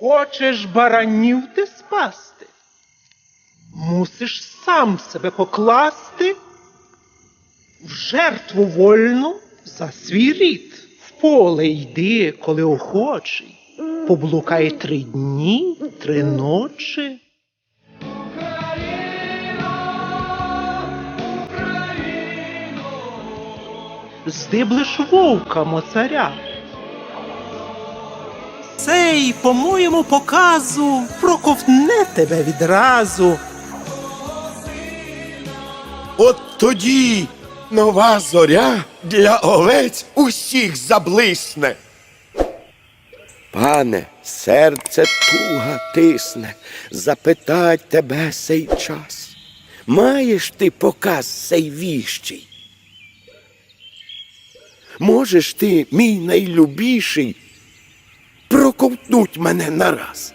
Хочеш баранів ти спасти? Мусиш сам себе покласти в жертву вольну за свій рід. В поле йди, коли охочий. Поблукай три дні, три ночі. Здиблеш вовка моцаря. Цей, по моєму показу, проковтне тебе відразу. От тоді нова зоря для овець усіх заблисне. Пане, серце туга тисне, запитать тебе сей час. Маєш ти показ сей віщий? Можеш ти, мій найлюбіший, проковтнуть мене нараз?